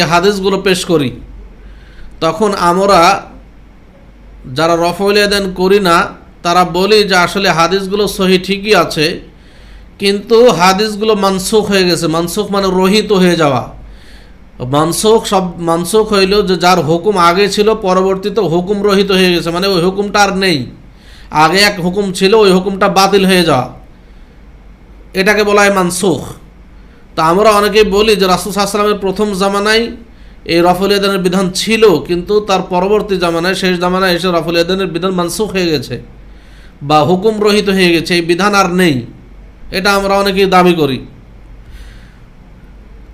হাদিসগুলো পেশ করি। তখন আমরা যারা রফলিয়াদান করি না, তারা বলি যে আসলে হাদিসগুলো সহি ঠিকই আছে, কিন্তু হাদিসগুলো মানসুখ হয়ে গেছে। মানসুখ মানে রহিত হয়ে যাওয়া। মানসুখ সব, মানসুখ হইল যে যার হুকুম আগে ছিল, পরবর্তীতে হুকুম রহিত হয়ে গেছে। মানে ওই হুকুমটা আর নেই। আগে এক হুকুম ছিল, ওই হুকুমটা বাতিল হয়ে যাওয়া। এটাকে বলা হয় মানসুখ। তা আমরা অনেকেই বলি যে রাসুল সাহসালামের প্রথম জামানায় এই রফল বিধান ছিল, কিন্তু তার পরবর্তী জামানায়, শেষ জামানায় এসে রফল ইয়াদানের বিধান মানসুখ হয়ে গেছে বা হুকুম রহিত হয়ে গেছে, এই বিধান আর নেই। এটা আমরা অনেকেই দাবি করি।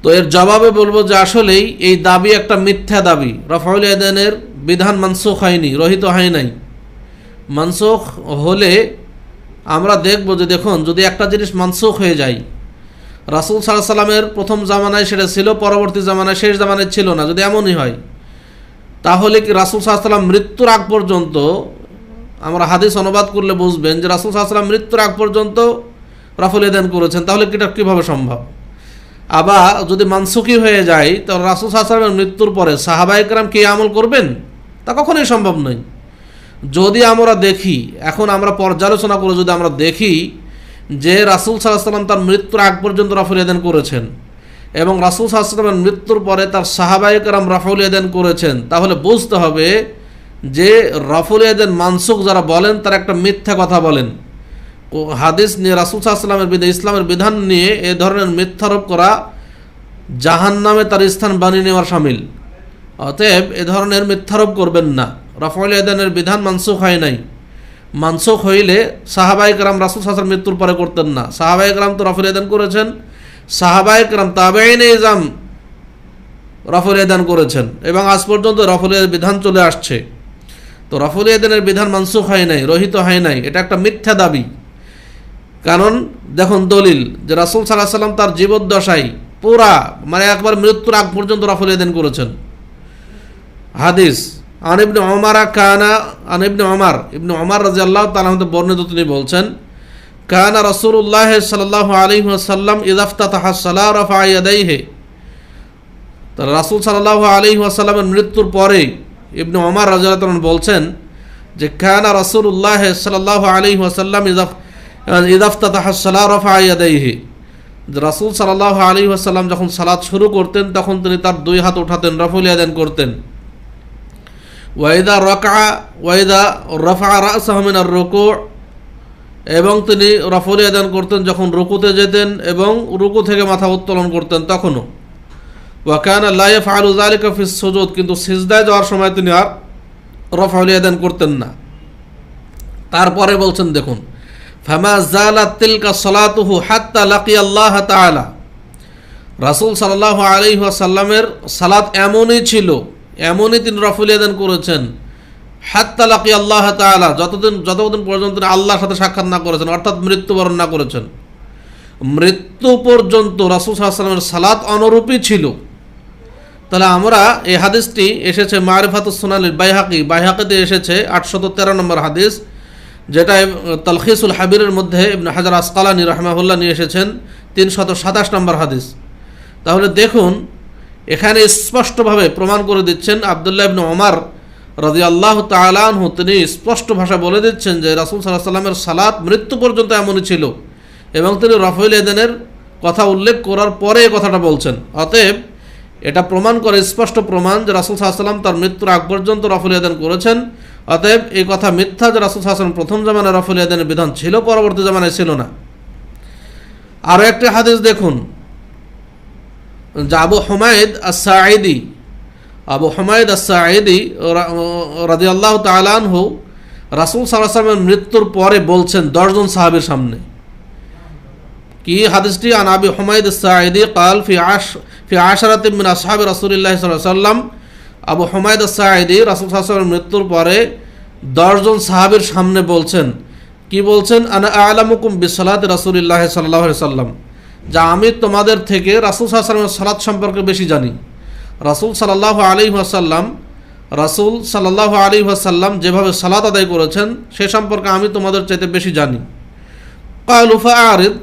তো এর জবাবে বলব যে আসলেই এই দাবি একটা মিথ্যা দাবি। রফাউল ইয়াদানের বিধান মানসুখ হয়নি, রহিত হয় নাই। মানসুখ হলে আমরা দেখব যে দেখুন, যদি একটা জিনিস মানসুখ হয়ে যায় রাসুল সাল্লাহ সাল্লামের প্রথম জামানায় সেটা ছিল, পরবর্তী জামানায় শেষ জামানায় ছিল না। যদি এমনই হয়, তাহলে কি রাসুল সাল্লাম মৃত্যুর আগ পর্যন্ত আমরা হাদিস অনুবাদ করলে বুঝবেন যে রাসুল সাল্লাম মৃত্যুর আগ পর্যন্ত রাফুল এদান করেছেন। তাহলে কিটা কীভাবে সম্ভব? আবার যদি মানসুকি হয়ে যায় তাহলে রাসুল সাল্লামের মৃত্যুর পরে সাহাবাইকরাম কে আমল করবেন? তা কখনোই সম্ভব নয়। যদি আমরা দেখি, এখন আমরা পর্যালোচনা করে যদি আমরা দেখি যে রাসুল সাল্লাম তার মৃত্যুর আগ পর্যন্ত রাফুল ইয়াদান করেছেন এবং রাসুল সাল্লামের মৃত্যুর পরে তার সাহাবাইকরাম রাফুল ইয়াদান করেছেন, তাহলে বুঝতে হবে যে রাফুল ইয়াদান মানসুক যারা বলেন, তারা একটা মিথ্যা কথা বলেন। হাদিস নিয়ে রাসুল সাল্লামের বিধান ইসলামের বিধান নিয়ে এ ধরনের মিথ্যারোপ করা জাহান নামে তার স্থান বানিয়ে নেওয়ার সামিল। অতএব এ ধরনের মিথ্যারোপ করবেন না। রাফুল ইয়াদানের বিধান মানসুখ হয় নাই। মানসুখ হইলে সাহাবাইকরাম রাসুল হাসান মৃত্যুর পরে করতেন না। সাহাবাইকরাম তো রফুল এদান করেছেন সাহাবাইকরাম তাবেইন ইজাম রফুল এদান করেছেন এবং আজ পর্যন্ত রফুলের বিধান চলে আসছে। তো রফুল এদানের বিধান মানসুখ হয় নাই, রহিত হয় নাই, এটা একটা মিথ্যা দাবি। কারণ দেখুন দলিল যে রাসুল সাল্লাহ সাল্লাম তার জীবদ্দশায় পুরা মানে একবার মৃত্যুর আগ পর্যন্ত রফুল এদান করেছেন। হাদিস আন ইবনে ওমারা কানা, আন ইবনে ওমার ইবনে ওমার রাজি আল্লাহ তালা বর্ণিত তিনি বলছেন, কানা রসুল্লাহ সাল্লাহ আলী সাল্লাম ইদাফতা তাহা সালাহ রফা ইয়াদাইহে। তা রাসুল সাল্লাহ আলী আসাল্লামের মৃত্যুর পরে ইবনে ওমার রাজিয়াল বলছেন যে, কানা রসুল্লাহ সাল্লাহ আলী আসাল্লাম ইদাফ ইদাফতা তাহা সালাহ রফা ইয়াদাইহে। রাসুল সাল্লাহ আলী আসাল্লাম যখন সালাদ শুরু করতেন, তখন তিনি তার দুই হাত উঠাতেন, রফুল ইয়াদান করতেন। ওয়াইদা রকা ওয়াইদা রফা রাসমিনার রুকু, এবং তিনি রফলি আদান করতেন যখন রুকুতে যেতেন এবং রুকু থেকে মাথা উত্তোলন করতেন তখনও। ওয়াকান লাইফ আলু জালিকা ফিস সুজুদ, কিন্তু সিজদায় যাওয়ার সময় তিনি আর রফাউলি আদান করতেন না। তারপরে বলছেন, দেখুন, ফামা জালা তিলকা সলাতুহু হাত্তা লাকি আল্লাহ তাআলা। রাসূল সাল্লাল্লাহু আলাইহি ওয়াসাল্লামের সালাত এমনই ছিল এমনই তিনি রফুল ইয়াদান করেছেন। হাত্তালাকি আল্লাহ তালা যতদিন যতদিন পর্যন্ত তিনি আল্লাহর সাথে সাক্ষাৎ না করেছেন, অর্থাৎ মৃত্যুবরণ না করেছেন। মৃত্যু পর্যন্ত রাসুল সাল্লামের সালাত অনুরূপই ছিল। তাহলে আমরা এই হাদিসটি এসেছে মারিফাত সোনালির বাইহাকি। বাইহাকিতে এসেছে আটশত তেরো নম্বর হাদিস, যেটা তালখিসুল হাবিরের মধ্যে হাজার আসকালানি রহমাহুল্লাহ নিয়ে এসেছেন, তিনশত সাতাশ নম্বর হাদিস। তাহলে দেখুন এখানে স্পষ্টভাবে প্রমাণ করে দিচ্ছেন আবদুল্লাহ ইবনে ওমার রাজি আল্লাহ তালানহু তিনি স্পষ্ট ভাষা বলে দিচ্ছেন যে রাসুল সাল্লাহ সাল্লামের সালাত মৃত্যু পর্যন্ত এমনই ছিল এবং তিনি রফুল এদেনের কথা উল্লেখ করার পরে কথাটা বলছেন। অতএব এটা প্রমাণ করে, স্পষ্ট প্রমাণ যে রাসুল সাল্লাম তার মৃত্যুর আগ পর্যন্ত রফুল এদেন করেছেন। অতএব এই কথা মিথ্যা যে রাসুল সাল্লাম প্রথম জামানায় রফুল এদেনের বিধান ছিল, পরবর্তী জামানায় ছিল না। আরও একটি হাদিস দেখুন। আবু হমায়দ আসাঈদি আবু হমায়দ আসাঈদি রাজি আল্লাহ তালানহু রাসুল সাল্লামের মৃত্যুর পরে বলছেন দশজন সাহাবের সামনে। কি হাদিসটি? আন আবি হমায়দ সাঈদি কাল ফি আশ, ফি আশারাত মিন আসহাব রাসুলিল্লাহ সাল্লাম আবু হমায়দ সাঈদি রাসুল সাল্লামের মৃত্যুর পরে দশজন সাহাবের সামনে বলছেন। কি বলছেন? আনা আলামুকুম বিসালাত রাসুলিল্লাহ সাল্লাহ সাল্লাম যা আমি তোমাদের থেকে রাসুল সাল্লামের সালাদ সম্পর্কে বেশি জানি। রাসুল সাল্লাহ আলী আসাল্লাম রাসুল সাল্লাহ আলী আসাল্লাম যেভাবে সালাদ আদায় করেছেন, সে সম্পর্কে আমি তোমাদের চাইতে বেশি জানি। কালুফা আরিদ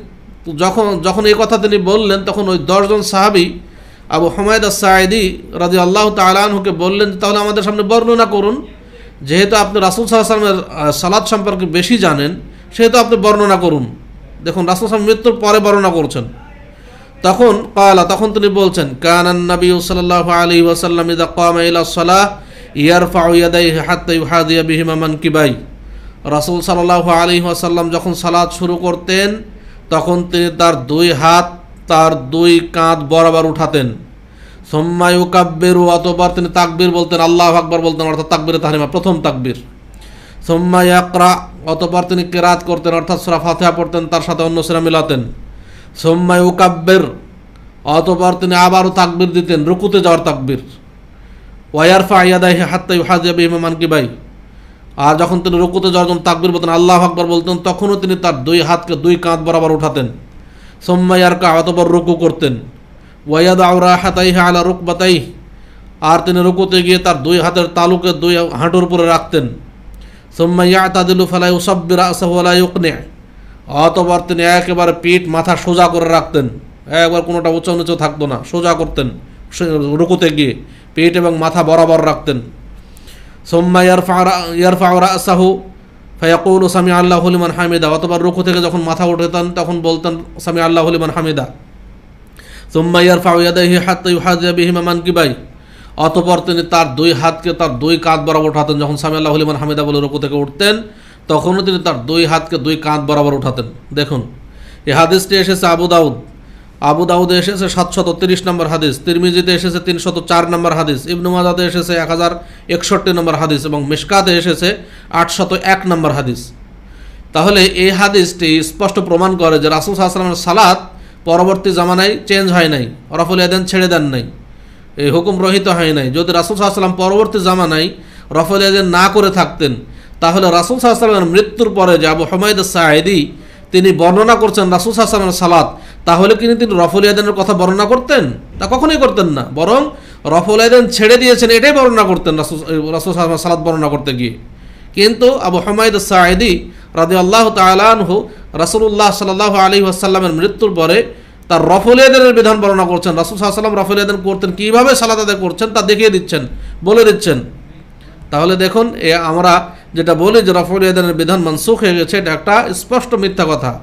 যখন যখন এই কথা তিনি বললেন, তখন ওই দশজন সাহাবি, আবু হমায়দ সাইদি রাজি আল্লাহ তালাহুকে বললেন, তাহলে আমাদের সামনে বর্ণনা করুন। যেহেতু আপনি রাসুল সাল্লামের সালাদ সম্পর্কে বেশি জানেন, সেহেতু আপনি বর্ণনা করুন। দেখুন, রাসুল সাল্লাম মৃত্যুর পরে বর্ণনা করছেন। তখন কালা, তখন তিনি বলছেন, কানান নবী সাল্লাল্লাহু আলাইহি ওয়াসাল্লাম ইদা কামা ইলা সালাহ, ইয়ারফাউ ইয়াদাইহি হাত্তা ইউহাদিয়া বিহিমা মানকিবাই রাসূল সাল্লাল্লাহু আলাইহি ওয়াসাল্লাম যখন সালাদ শুরু করতেন, তখন তিনি তার দুই হাত, তার দুই কাঁধ বরাবর উঠাতেন। সোম্মায়ু কাব্যেরু অতবার তিনি তাকবীর বলতেন, আল্লাহ আকবর বলতেন, অর্থাৎ তাকবীরে তাহরিমা, প্রথম তাকবীর। সোম্মা ইয়াকরা অতপর তিনি কেরাত করতেন, অর্থাৎ সুরা ফাতিহা পড়তেন, তার সাথে অন্য সুরা মিলাতেন। সোম্মায় উকাব্বের অতপর তিনি আবারও তাকবির দিতেন, রুকুতে যাওয়ার তাকবির। ওয়ারফা ইয়াদাহি হাত্তাই হাজিয়া বিহমান কিবাই আর যখন তিনি রুকুতে যাওয়ার জন্য তাকবির বলতেন আল্লাহ আকবর বলতেন, তখনও তিনি তার দুই হাতকে দুই কাঁধ বরাবর উঠাতেন। সোম্মাইয়ারকা অতপর রুকু করতেন। ওয়াইয়াদ আউরা হাতাই আলা রুক রুকবাতাই আর তিনি রুকুতে গিয়ে তার দুই হাতের তালুকে দুই হাঁটুর উপরে রাখতেন। সোম্মাইয়া তাদিলু ফালাই উসাব্বির আসাহুয়ালাই উকনে অতবার তিনি একেবারে পিঠ, মাথা সোজা করে রাখতেন। একবার কোনোটা উঁচু নিচু থাকতো না, সোজা করতেন। রুকুতে গিয়ে পেট এবং মাথা বরাবর রাখতেন। সোম্মা ইয়ারফা ইয়ারফা রাসাহু, ফায়াকুল সামি আল্লাহ হলিমান হামিদা। অতবার রুকু থেকে যখন মাথা উঠেতেন, তখন বলতেন সামি আল্লাহ হলিমান হামিদা। সোম্মা ইয়ারফা ইয়াদাহি হাত ইউহাদিয়া বিহিমা মানকিবাই। অতপর তিনি তার দুই হাতকে তার দুই কাঁধ বরাবর উঠাতেন। যখন সামি আল্লাহ হলিমান হামিদা বলে রুকু থেকে উঠতেন, তখনও তিনি তার দুই হাতকে দুই কাঁধ বরাবর উঠাতেন। দেখুন, এই হাদিসটি এসেছে আবু দাউদ। আবু দাউদে এসেছে সাতশত তিরিশ নম্বর হাদিস, তিরমিজিতে এসেছে তিনশত চার নম্বর হাদিস, ইবনু মাজাতে এসেছে এক হাজার একষট্টি নম্বর হাদিস এবং মিশকাতে এসেছে আটশত এক নম্বর হাদিস। তাহলে এই হাদিসটি স্পষ্ট প্রমাণ করে যে রাসুল সাল্লামের সালাত পরবর্তী জামানায় চেঞ্জ হয় নাই রফুল ইয়াদেন ছেড়ে দেন নাই। এই হুকুম রহিত হয় নাই। যদি রাসুল সাল্লাম পরবর্তী জামানায় রফুল ইয়াদেন না করে থাকতেন, তাহলে রাসুল সাল্লামের মৃত্যুর পরে যে আবু হমায়দ সাহেদি তিনি বর্ণনা করছেন রাসুল সাল্লামের সালাত, তাহলে কিন্তু তিনি রফুল ইয়াদেনের কথা বর্ণনা করতেন? তা কখনোই করতেন না। বরং রফুল ইয়াদেন ছেড়ে দিয়েছেন, এটাই বর্ণনা করতেন রাসুল রাসুল সাল্লামের সালাত বর্ণনা করতে গিয়ে। কিন্তু আবু হমায়দ সাহেদি রাজি আল্লাহ তালানহু রাসুল্লাহ সাল্লাহ আলী আসাল্লামের মৃত্যুর পরে তার রফুলিয়াদের বিধান বর্ণনা করছেন, রাসুল সাল্লাম রফুলিয়াদের করতেন, কীভাবে সালাদ আদায় করছেন তা দেখিয়ে দিচ্ছেন, বলে দিচ্ছেন। তাহলে দেখুন, এ আমরা যেটা বলি যে রফল রফুলিয়াদের বিধান মানসুখ হয়ে গেছে, এটা একটা স্পষ্ট মিথ্যা কথা।